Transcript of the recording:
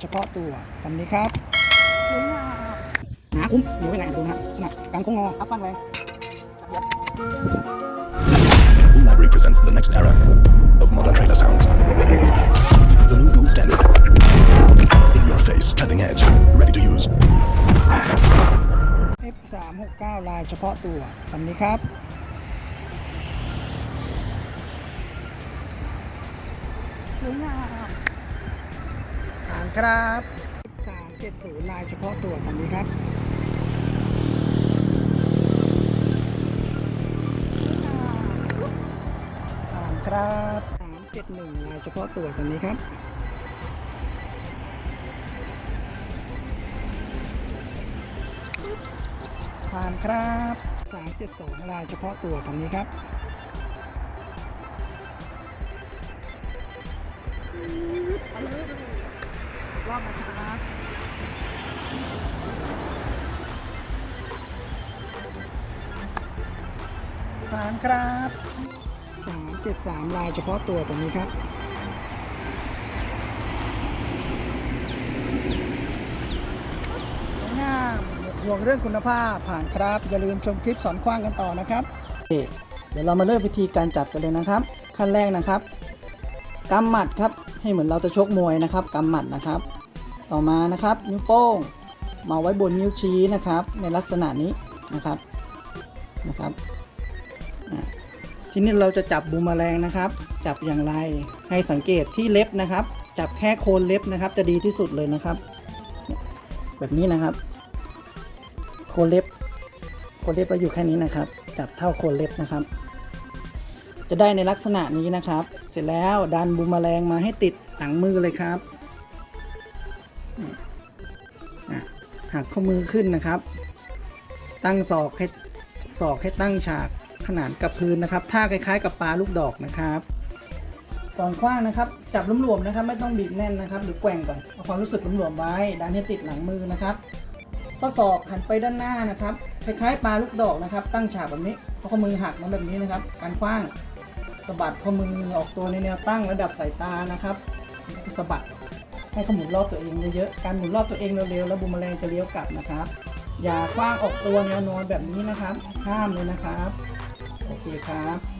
เฉพาะตัวตามนี้ครับสวยงามหนาคุ้มอยู่ไม่ไหนดูนะครับขนาดกลางโค้งงออัพปั้นแรง Library presents the next era of modern trailer sounds. The new gold standard. In your face, cutting edge, ready to use. F 3 6 9 ลายเฉพาะตัวตามนี้ครับสวยงามฐาน ครับ3 7 0ลายเฉพาะตัวตามนี้ครับฐานครับ371ลายเฉพาะตัวตามนี้ครับผ่านครับ372ลายเฉพาะตัวตรงนี้ครับ อบนะครับผ่านครับ373ลายเฉพาะตัวตรงนี้ครับสวยงามห่วงเรื่องคุณภาพผ่านครับ อย่าลืมชมคลิปสอนคว้างกันต่อนะครับ เดี๋ยวเรามาเริ่มวิธีการจับกันเลยนะครับ ขั้นแรกนะครับกำหมัดครับให้เหมือนเราจะชกมวยนะครับกำหมัดนะครับ ต่อมานะครับ นิ้วโป้งมาไว้บนนิ้วชี้นะครับ ในลักษณะนี้นะครับนะครับทีนี้เราจะจับบูมแมลงนะครับ จับอย่างไรให้สังเกตที่เล็บนะครับ จับแค่โคนเล็บนะครับ จะดีที่สุดเลยนะครับ แบบนี้นะครับ โคนเล็บ โคนเล็บเราอยู่แค่นี้นะครับ จับเท่าโคนเล็บนะครับ จะได้ในลักษณะนี้นะครับ เสร็จแล้วดันบูมแมลงมาให้ติดหลังมือเลยครับ หักข้อมือขึ้นนะครับ ตั้งศอกให้ศอกให้ตั้งฉากขนานกับพื้นนะครับท่าคล้าย ๆ กับปลาลูกดอกนะครับก่อนคว้างนะครับ จับหลวมๆนะครับ ไม่ต้องบีบแน่นนะครับ หรือแกว่งก่อนเอาความรู้สึกหลวมๆไว้ดันให้ติดหลังมือนะครับข้อศอกหันไปด้านหน้านะครับ คล้ายๆปลาลูกดอกนะครับ ตั้งฉากแบบนี้เอาข้อมือหักมาแบบนี้นะครับ การคว้างสะบัดข้อมือออกตัวในแนวตั้งระดับสายตานะครับสะบัด ให้เขาหมุนรอบตัวเองเยอะๆ การหมุนรอบตัวเองเร็วๆ แล้วบูมแมลงจะเลี้ยวกลับนะครับ อย่าคว้างออกตัวแนวนอนแบบนี้นะครับ ห้ามเลยนะครับ โอเคครับ